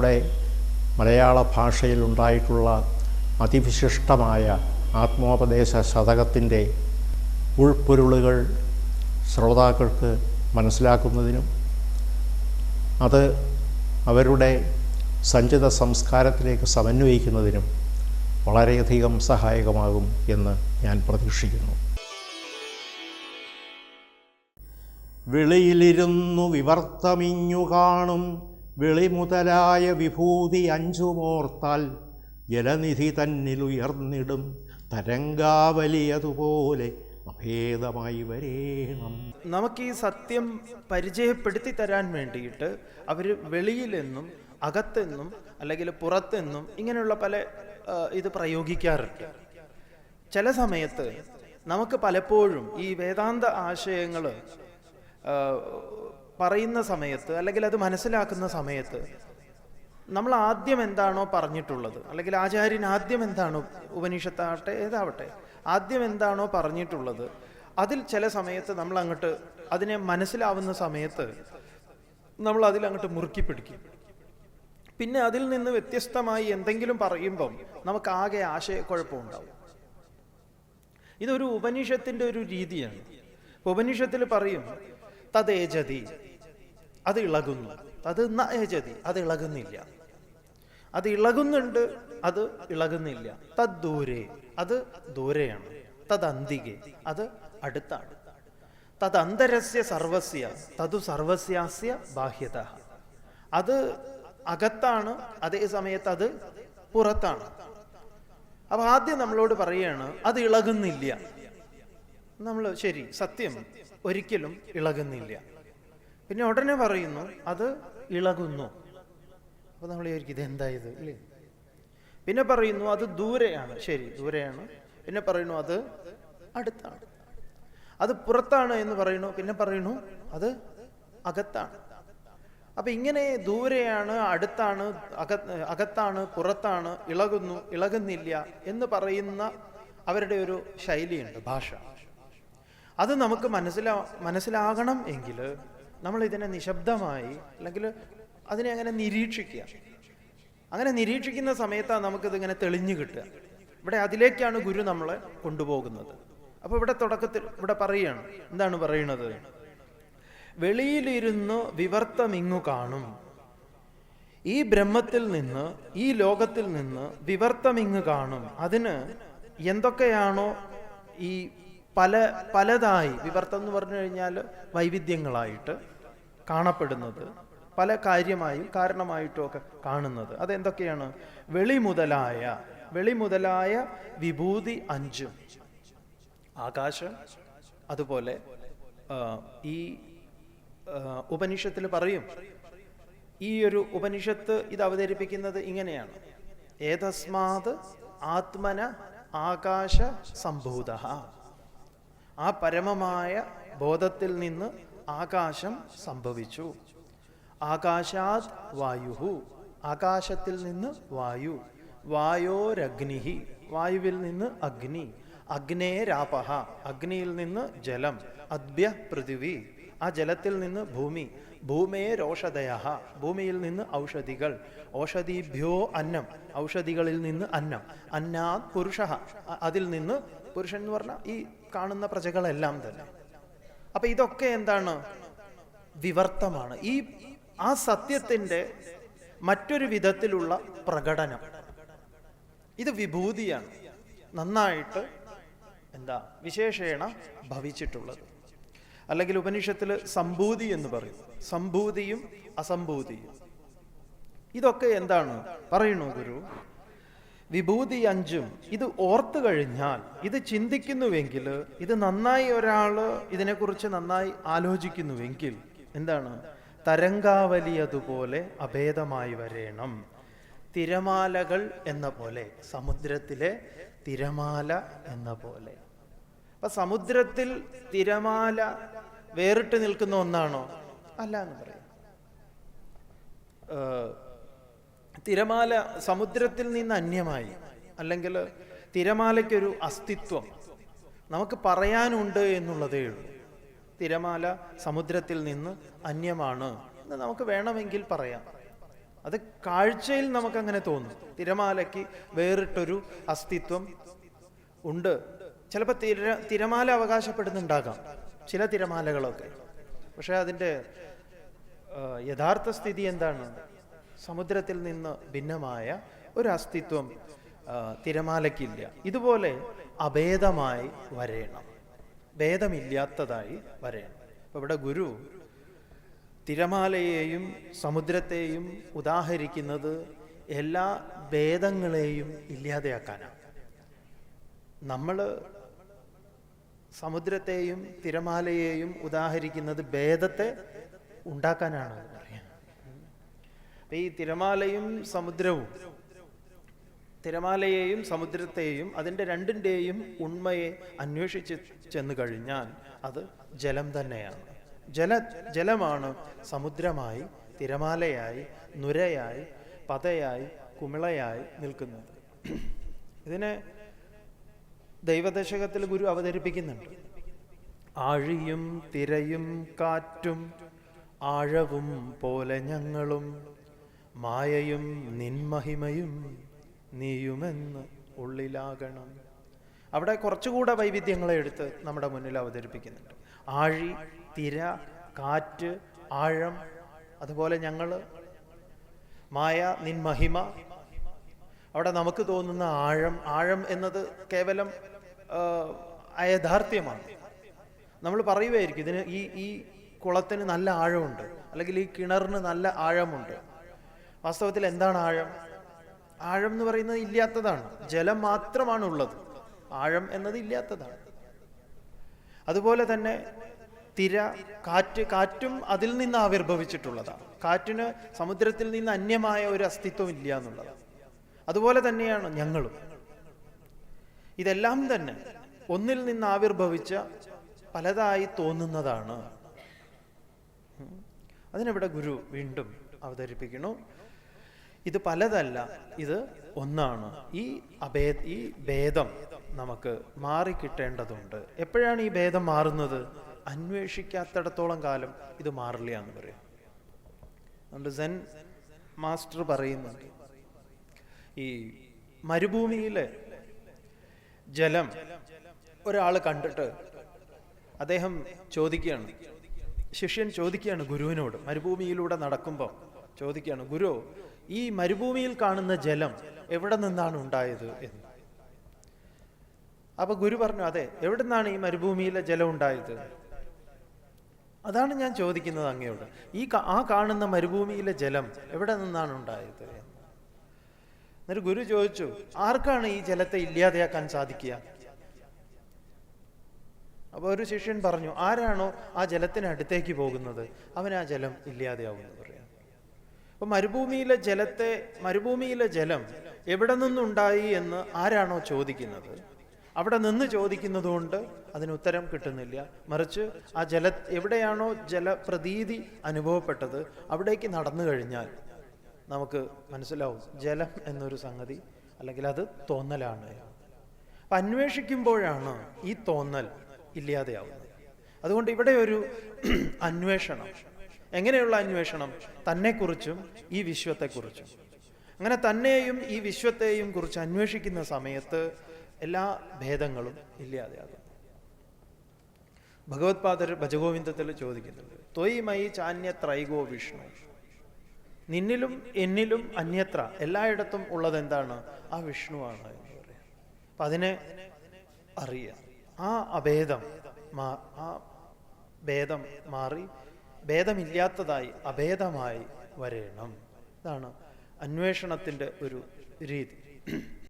നമ്മുടെ മലയാള ഭാഷയിലുണ്ടായിട്ടുള്ള അതിവിശിഷ്ടമായ ആത്മോപദേശ ശതകത്തിന്റെ ഉൾപ്പൊരുളുകൾ ശ്രോതാക്കൾക്ക് മനസ്സിലാക്കുന്നതിനും അത് അവരുടെ സഞ്ചിത സംസ്കാരത്തിലേക്ക് സമന്വയിക്കുന്നതിനും വളരെയധികം സഹായകമാകും എന്ന് ഞാൻ പ്രതീക്ഷിക്കുന്നു. വെളിയിലിരുന്നു വിവർത്തമിഞ്ഞു കാണും വെളി മുതലായ വിഭൂതി അഞ്ചുമോർത്താൽ ജലനിധി തന്നിലുയർന്നിടും തരംഗാവലിയതുപോലെ അഭേദമായി വരേണം. നമുക്ക് ഈ സത്യം പരിചയപ്പെടുത്തി തരാൻ വേണ്ടിയിട്ട് അവർ വെളിയിലെന്നും അകത്തെന്നും അല്ലെങ്കിൽ പുറത്തെന്നും ഇങ്ങനെയുള്ള പല ഇത് പ്രയോഗിക്കാറുണ്ട്. ചില സമയത്ത് നമുക്ക് പലപ്പോഴും ഈ വേദാന്ത ആശയങ്ങൾ പറയുന്ന സമയത്ത് അല്ലെങ്കിൽ അത് മനസ്സിലാക്കുന്ന സമയത്ത് നമ്മൾ ആദ്യം എന്താണോ പറഞ്ഞിട്ടുള്ളത് അല്ലെങ്കിൽ ആചാര്യൻ ആദ്യം എന്താണോ ഉപനിഷത്താവട്ടെ ഏതാവട്ടെ ആദ്യം എന്താണോ പറഞ്ഞിട്ടുള്ളത് അതിൽ ചില സമയത്ത് നമ്മൾ അങ്ങോട്ട് അതിനെ മനസ്സിലാവുന്ന സമയത്ത് നമ്മൾ അതിൽ അങ്ങോട്ട് മുറുക്കി പിടിക്കും. പിന്നെ അതിൽ നിന്ന് വ്യത്യസ്തമായി എന്തെങ്കിലും പറയുമ്പം നമുക്ക് ആകെ ആശയക്കുഴപ്പമുണ്ടാവും. ഇതൊരു ഉപനിഷത്തിന്റെ ഒരു രീതിയാണ്. ഉപനിഷത്തിൽ പറയും തദേജതി അത് ഇളകുന്നു. അത് നയജതി അത് ഇളകുന്നില്ല. അത് ഇളകുന്നുണ്ട് അത് ഇളകുന്നില്ല. തദ്ദൂരെ അത് ദൂരെയാണ്. തദ്ന്തികെ അത് അടുത്താണ്. തദ്ന്തരസ്യ സർവസ്യ. തതു സർവസ്യാസ്യ ബാഹ്യത. അത് അകത്താണ് അതേ സമയത്ത് അത് പുറത്താണ്. അപ്പൊ ആദ്യം നമ്മളോട് പറയാണ് അത് ഇളകുന്നില്ല. നമ്മൾ ശരി സത്യം. ഒരിക്കലും ഇളകുന്നില്ല. പിന്നെ ഉടനെ പറയുന്നു അത് ഇളകുന്നു. അപ്പൊ നമ്മൾ ചോദിക്കും ഇത് എന്താ ഇത് ഇല്ലേ? പിന്നെ പറയുന്നു അത് ദൂരെയാണ്. ശരി ദൂരെയാണ്. പിന്നെ പറയുന്നു അത് അടുത്താണ്. അത് പുറത്താണ് എന്ന് പറയുന്നു പിന്നെ പറയുന്നു അത് അകത്താണ്. അപ്പൊ ഇങ്ങനെ ദൂരെയാണ് അടുത്താണ് അക അകത്താണ് പുറത്താണ് ഇളകുന്നു ഇളകുന്നില്ല എന്ന് പറയുന്ന അവരുടെ ഒരു ശൈലിയുണ്ട് ഭാഷ. അത് നമുക്ക് മനസ്സിലാ മനസ്സിലാകണം എങ്കിൽ നമ്മൾ ഇതിനെ നിശബ്ദമായി അല്ലെങ്കിൽ അതിനെ അങ്ങനെ നിരീക്ഷിക്കുക. അങ്ങനെ നിരീക്ഷിക്കുന്ന സമയത്താണ് നമുക്കിത് ഇങ്ങനെ തെളിഞ്ഞു കിട്ടുക. ഇവിടെ അതിലേക്കാണ് ഗുരു നമ്മളെ കൊണ്ടുപോകുന്നത്. അപ്പൊ ഇവിടെ തുടക്കത്തിൽ ഇവിടെ പറയുകയാണ് എന്താണ് പറയുന്നത് വെളിയിലിരുന്ന് വിവർത്തമിങ്ങു കാണും. ഈ ബ്രഹ്മത്തിൽ നിന്ന് ഈ ലോകത്തിൽ നിന്ന് വിവർത്തമിങ്ങ് കാണും. അതിന് എന്തൊക്കെയാണോ ഈ പല പലതായി വിവർത്തം എന്ന് പറഞ്ഞു കഴിഞ്ഞാൽ വൈവിധ്യങ്ങളായിട്ട് കാണപ്പെടുന്നത് പല കാര്യമായും കാരണമായിട്ടും ഒക്കെ കാണുന്നത്. അതെന്തൊക്കെയാണ്? വെളി മുതലായ വെളി മുതലായ വിഭൂതി അഞ്ചും. ആകാശം അതുപോലെ ഈ ഉപനിഷത്തിൽ പറയും. ഈ ഒരു ഉപനിഷത്ത് ഇത് അവതരിപ്പിക്കുന്നത് ഇങ്ങനെയാണ്. ഏതസ്മാത് ആത്മന ആകാശ സംഭൂത. ആ പരമമായ ബോധത്തിൽ നിന്ന് ആകാശം സംഭവിച്ചു. ആകാശാത് വായുഹു. ആകാശത്തിൽ നിന്ന് വായു. വായോരഗ്നിഹി. വായുവിൽ നിന്ന് അഗ്നി. അഗ്നേരാപഹ അഗ്നിയിൽ നിന്ന് ജലം. അദ്ഭ്യ പൃഥിവി. ആ ജലത്തിൽ നിന്ന് ഭൂമി. ഭൂമേരോഷധയ ഭൂമിയിൽ നിന്ന് ഔഷധികൾ. ഔഷധീഭ്യോ അന്നം. ഔഷധികളിൽ നിന്ന് അന്നം. അന്നാ പുരുഷ അതിൽ നിന്ന് പുരുഷൻ എന്ന് പറഞ്ഞാൽ ഈ കാണുന്ന പ്രജകളെല്ലാം തന്നെ. അപ്പൊ ഇതൊക്കെ എന്താണ്? വിവർത്തമാണ്. ഈ ആ സത്യത്തിന്റെ മറ്റൊരു വിധത്തിലുള്ള പ്രകടനം. ഇത് വിഭൂതിയാണ്. നന്നായിട്ട് എന്താ വിശേഷേണ ഭവിച്ചിട്ടുള്ളത്. അല്ലെങ്കിൽ ഉപനിഷത്തിൽ സംഭൂതി എന്ന് പറയും. സംഭൂതിയും അസംഭൂതിയും. ഇതൊക്കെ എന്താണ്? പറയുന്നു ഗുരു. വിഭൂതി അഞ്ചും ഇത് ഓർത്തു കഴിഞ്ഞാൽ ഇത് ചിന്തിക്കുന്നുവെങ്കിൽ ഇത് നന്നായി ഒരാൾ ഇതിനെക്കുറിച്ച് നന്നായി ആലോചിക്കുന്നുവെങ്കിൽ എന്താണ്? തരംഗാവലി അതുപോലെ അഭേദമായി വരേണം. തിരമാലകൾ എന്ന പോലെ സമുദ്രത്തിലെ തിരമാല എന്ന പോലെ. അപ്പൊ സമുദ്രത്തിൽ തിരമാല വേറിട്ട് നിൽക്കുന്ന ഒന്നാണോ? അല്ല എന്ന് പറയാം. തിരമാല സമുദ്രത്തിൽ നിന്ന് അന്യമായി. അല്ലെങ്കിൽ തിരമാലയ്ക്കൊരു അസ്തിത്വം. നമുക്ക് പറയാനുണ്ട് എന്നുള്ളതേ ഉള്ളൂ. തിരമാല സമുദ്രത്തിൽ നിന്ന് അന്യമാണ് എന്ന് നമുക്ക് വേണമെങ്കിൽ പറയാം. അത് കാഴ്ചയിൽ നമുക്കങ്ങനെ തോന്നും. തിരമാലയ്ക്ക് വേറിട്ടൊരു അസ്തിത്വം ഉണ്ട്. ചിലപ്പോൾ തിര തിരമാല അവകാശപ്പെടുന്നുണ്ടാകാം. ചില തിരമാലകളൊക്കെ. പക്ഷേ അതിന്റെ യഥാർത്ഥ സ്ഥിതി എന്താണ്? സമുദ്രത്തിൽ നിന്ന് ഭിന്നമായ ഒരു അസ്തിത്വം തിരമാലയ്ക്കില്ല. ഇതുപോലെ അഭേദമായി വരയണം ഭേദമില്ലാത്തതായി വരയണം അപ്പൊ ഇവിടെ ഗുരു തിരമാലയെയും സമുദ്രത്തെയും ഉദാഹരിക്കുന്നത് എല്ലാ ഭേദങ്ങളെയും ഇല്ലാതെയാക്കാനാണ്. നമ്മൾ സമുദ്രത്തെയും തിരമാലയെയും ഉദാഹരിക്കുന്നത് ഭേദത്തെ ഉണ്ടാക്കാനാണ് പറയാം അപ്പൊ ഈ തിരമാലയും സമുദ്രവും തിരമാലയെയും സമുദ്രത്തെയും അതിന്റെ രണ്ടിന്റെയും ഉണ്മയെ അന്വേഷിച്ച് ചെന്ന് കഴിഞ്ഞാൽ അത് ജലം തന്നെയാണ്. ജല ജലമാണ് സമുദ്രമായി തിരമാലയായി നുരയായി പതയായി കുമിളയായി നിൽക്കുന്നത്. ഇതിനെ ദൈവദശകത്തിൽ ഗുരു അവതരിപ്പിക്കുന്നുണ്ട്. ആഴിയും തിരയും കാറ്റും ആഴവും പോലെ ഞങ്ങളും മായയും നിന്മഹിമയും നീയുമെന്ന് ഉള്ളിലാകണം. അവിടെ കുറച്ചുകൂടെ വൈവിധ്യങ്ങളെ എടുത്ത് നമ്മുടെ മുന്നിൽ അവതരിപ്പിക്കുന്നുണ്ട്. ആഴി തിര കാറ്റ് ആഴം അതുപോലെ ഞങ്ങൾ മായ നിൻ മഹിമ. അവിടെ നമുക്ക് തോന്നുന്ന ആഴം ആഴം എന്നത് കേവലം യഥാർത്ഥ്യമാണ് നമ്മൾ പറയുമായിരിക്കും ഇതിന് ഈ ഈ കുളത്തിന് നല്ല ആഴമുണ്ട് അല്ലെങ്കിൽ ഈ കിണറിന് നല്ല ആഴമുണ്ട്. വാസ്തവത്തിൽ എന്താണ് ആഴം? ആഴം എന്ന് പറയുന്നത് ഇല്ലാത്തതാണ്. ജലം മാത്രമാണ് ഉള്ളത് ആഴം എന്നത് ഇല്ലാത്തതാണ്. അതുപോലെ തന്നെ തിര കാറ്റ് കാറ്റും അതിൽ നിന്ന് ആവിർഭവിച്ചിട്ടുള്ളതാണ്. കാറ്റിന് സമുദ്രത്തിൽ നിന്ന് അന്യമായ ഒരു അസ്തിത്വം ഇല്ല എന്നുള്ളതാണ്. അതുപോലെ തന്നെയാണ് ഞങ്ങളും. ഇതെല്ലാം തന്നെ ഒന്നിൽ നിന്ന് ആവിർഭവിച്ച പലതായി തോന്നുന്നതാണ്. അതിനവിടെ ഗുരു വീണ്ടും അവതരിപ്പിക്കുന്നു. ഇത് പലതല്ല ഇത് ഒന്നാണ്. ഈ അഭേ ഈ ഭേദം നമുക്ക് മാറിക്കിട്ടേണ്ടതുണ്ട്. എപ്പോഴാണ് ഈ ഭേദം മാറുന്നത്? അന്വേഷിക്കാത്തിടത്തോളം കാലം ഇത് മാറില്ല എന്ന് പറയാം. അതുകൊണ്ട് സെൻ മാസ്റ്റർ പറയുന്നുണ്ട് ഈ മരുഭൂമിയിലെ ജലം ഒരാൾ കണ്ടിട്ട് അദ്ദേഹം ചോദിക്കുകയാണ് ശിഷ്യൻ ചോദിക്കുകയാണ് ഗുരുവിനോട് മരുഭൂമിയിലൂടെ നടക്കുമ്പോൾ ചോദിക്കുകയാണ് ഗുരു ഈ മരുഭൂമിയിൽ കാണുന്ന ജലം എവിടെ നിന്നാണ് ഉണ്ടായത് എന്ന്. അപ്പൊ ഗുരു പറഞ്ഞു അതെ എവിടെ നിന്നാണ് ഈ മരുഭൂമിയിലെ ജലം ഉണ്ടായത്? അതാണ് ഞാൻ ചോദിക്കുന്നത് അങ്ങയോട്. ഈ ആ കാണുന്ന മരുഭൂമിയിലെ ജലം എവിടെ നിന്നാണ് ഉണ്ടായത് എന്നൊരു ഗുരു ചോദിച്ചു ആർക്കാണ് ഈ ജലത്തെ ഇല്ലാതെയാക്കാൻ സാധിക്കുക? അപ്പൊ ഒരു ശിഷ്യൻ പറഞ്ഞു ആരാണോ ആ ജലത്തിന് അടുത്തേക്ക് പോകുന്നത്? അവൻ ആ ജലം ഇല്ലാതെയാവുമെന്ന് പറയാം. അപ്പൊ മരുഭൂമിയിലെ ജലത്തെ മരുഭൂമിയിലെ ജലം എവിടെ നിന്നുണ്ടായി എന്ന് ആരാണോ ചോദിക്കുന്നത്? അവിടെ നിന്ന് ചോദിക്കുന്നതുകൊണ്ട് അതിന് ഉത്തരം കിട്ടുന്നില്ല. മറിച്ച് ആ ജല എവിടെയാണോ ജലപ്രതീതി അനുഭവപ്പെട്ടത് അവിടേക്ക് നടന്നു കഴിഞ്ഞാൽ നമുക്ക് മനസ്സിലാവും ജലം എന്നൊരു സംഗതി അല്ലെങ്കിൽ അത് തോന്നലാണ്. അപ്പൊ അന്വേഷിക്കുമ്പോഴാണ് ഈ തോന്നൽ ഇല്ലാതെയാവുന്നത്. അതുകൊണ്ട് ഇവിടെ ഒരു അന്വേഷണം. എങ്ങനെയുള്ള അന്വേഷണം? തന്നെക്കുറിച്ചും ഈ വിശ്വത്തെക്കുറിച്ചും. അങ്ങനെ തന്നെയും ഈ വിശ്വത്തെയും കുറിച്ച് അന്വേഷിക്കുന്ന സമയത്ത് എല്ലാ ഭേദങ്ങളും ഇല്ലാതെയാകും ഭഗവത്പാദർ ഭജഗോവിന്ദത്തിൽ ചോദിക്കുന്നുണ്ട് തൊയ് മൈ ചാന്യത്രൈകോ വിഷ്ണു. നിന്നിലും എന്നിലും അന്യത്ര എല്ലായിടത്തും ഉള്ളത് എന്താണ് ആ വിഷ്ണുവാണ് എന്ന് പറയാം. അപ്പൊ അതിനെ അറിയ ആ അഭേദം ആ ഭേദം മാറി ഭേദമില്ലാത്തതായി അഭേദമായി വരേണം. ഇതാണ് അന്വേഷണത്തിന്റെ ഒരു രീതി.